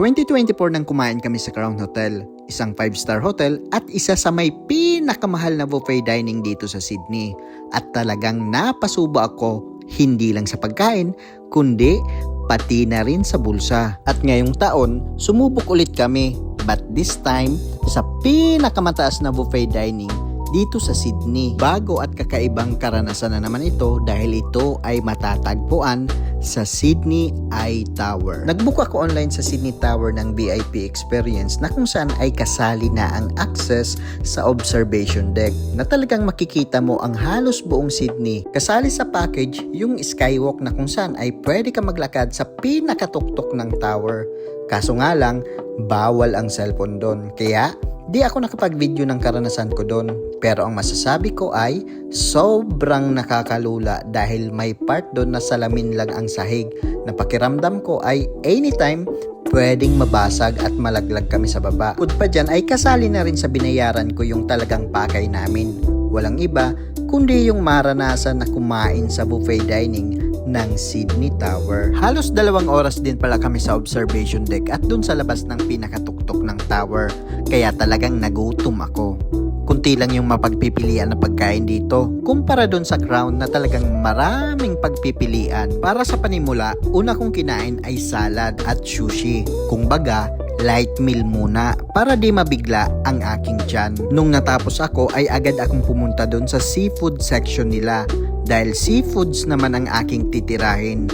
2024 nang kumain kami sa Crown Hotel, isang 5-star hotel at isa sa may pinakamahal na buffet dining dito sa Sydney. At talagang napasubo ako hindi lang sa pagkain, kundi pati na rin sa bulsa. At ngayong taon, sumubok ulit kami but this time sa pinakamataas na buffet dining dito sa Sydney. Bago at kakaibang karanasan na naman ito dahil ito ay matatagpuan sa Sydney Eye Tower. Nagbook ako online sa Sydney Tower ng VIP experience na kung saan ay kasali na ang access sa observation deck na talagang makikita mo ang halos buong Sydney. Kasali sa package yung skywalk na kung saan ay pwede ka maglakad sa pinakatuktok ng tower. Kaso nga lang, bawal ang cellphone doon. Kaya, di ako nakapag-video ng karanasan ko doon. Pero ang masasabi ko ay sobrang nakakalula dahil may part doon na salamin lang ang sahig na pakiramdam ko ay anytime pwedeng mabasag at malaglag kami sa baba. Bukod pa dyan ay kasali na rin sa binayaran ko yung talagang pakay namin. Walang iba kundi yung maranasan na kumain sa buffet dining ng Sydney Tower. Halos dalawang oras din pala kami sa observation deck at dun sa labas ng pinakatuktok tower. Kaya talagang nagutom ako. Kunti lang yung mapagpipilian na pagkain dito kumpara dun sa crown na talagang maraming pagpipilian. Para sa panimula, una kong kinain ay salad at sushi. Kung baga, light meal muna para di mabigla ang aking tiyan. Nung natapos ako ay agad akong pumunta doon sa seafood section nila dahil seafoods naman ang aking titirahin.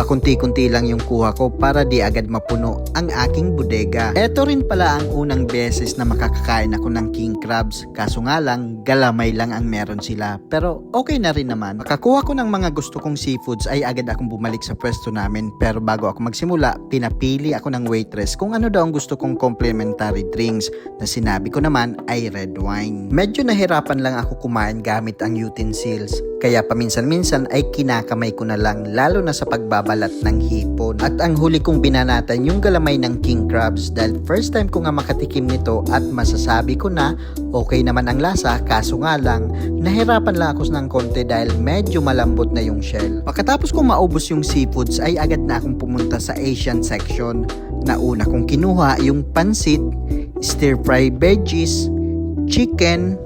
Pakunti-kunti lang yung kuha ko para di agad mapuno ang aking bodega. Ito rin pala ang unang beses na makakakain ako ng king crabs. Kaso nga lang, galamay lang ang meron sila. Pero okay na rin naman. Makakuha ko ng mga gusto kong seafoods ay agad akong bumalik sa pwesto namin. Pero bago ako magsimula, pinapili ako ng waitress kung ano daw ang gusto kong complimentary drinks na sinabi ko naman ay red wine. Medyo nahirapan lang ako kumain gamit ang utensils. Kaya paminsan-minsan ay kinakamay ko na lang lalo na sa pagbabalat ng hipon. At ang huli kong binanatan yung galamay ng king crabs dahil first time ko nga makatikim nito at masasabi ko na okay naman ang lasa kaso nga lang nahirapan lang ako ng konti dahil medyo malambot na yung shell. Pagkatapos kong maubos yung seafoods ay agad na akong pumunta sa Asian section na una kong kinuha yung pansit, stir fry veggies, chicken,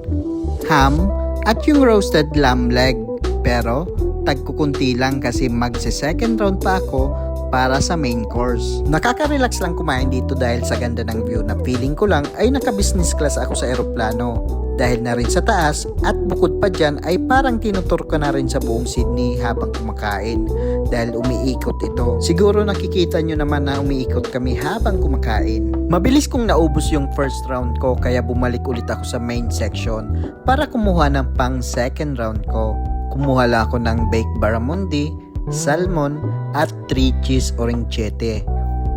ham, at yung roasted lamb leg. Pero tagkukunti lang kasi magse second round pa ako para sa main course. Nakaka-relax lang kumain dito dahil sa ganda ng view na feeling ko lang ay naka-business class ako sa eroplano. Dahil na rin sa taas at bukod pa dyan ay parang tinutur ko na rin sa buong Sydney habang kumakain dahil umiikot ito. Siguro nakikita nyo naman na umiikot kami habang kumakain. Mabilis kong naubos yung first round ko kaya bumalik ulit ako sa main section para kumuha ng pang second round ko. Kumuha lang ako ng baked barramundi, salmon, at 3 cheese oringchete.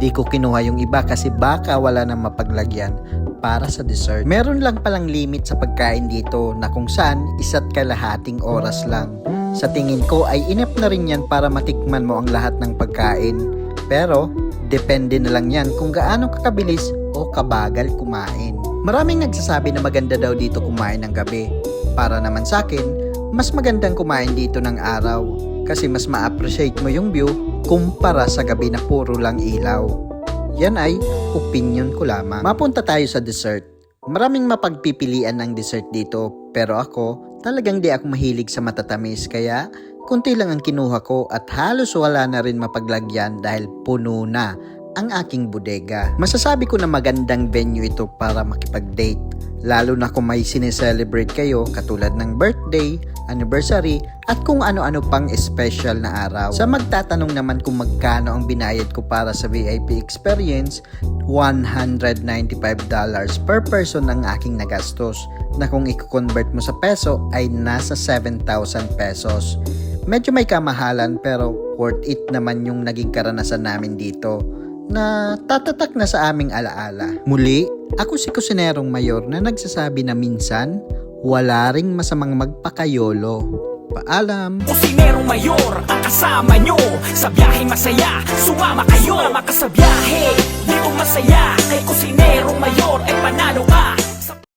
Di ko kinuha yung iba kasi baka wala nang mapaglagyan para sa dessert. Meron lang palang limit sa pagkain dito na kung saan isa't kalahating oras lang. Sa tingin ko ay inep na rin yan para matikman mo ang lahat ng pagkain. Pero, depende na lang yan kung gaano kakabilis o kabagal kumain. Maraming nagsasabi na maganda daw dito kumain ng gabi. Para naman sa akin, mas magandang kumain dito ng araw kasi mas ma-appreciate mo yung view kumpara sa gabi na puro lang ilaw. Yan ay opinion ko lamang. Mapunta tayo sa dessert. Maraming mapagpipilian ng dessert dito pero ako talagang di ako mahilig sa matatamis kaya kunti lang ang kinuha ko at halos wala na rin mapaglagyan dahil puno na ang aking bodega. Masasabi ko na magandang venue ito para makipag-date. Lalo na kung may sineselebrate kayo katulad ng birthday, anniversary, at kung ano-ano pang special na araw. Sa magtatanong naman kung magkano ang binayad ko para sa VIP experience, $195 per person ang aking nagastos na kung i-convert mo sa peso ay nasa 7,000 pesos. Medyo may kamahalan pero worth it naman yung naging karanasan namin dito na tatatak na sa aming alaala. Muli, ako si Kusinerong Mayor na nagsasabi na minsan, wala ring masamang magpakayolo. Paalam! Kusinerong mayor ang kasama nyo Sa biyaheng masaya, sumama kayo Sumama ka sa biyahe, di ko masaya Kay kusinerong mayor ay panalo ka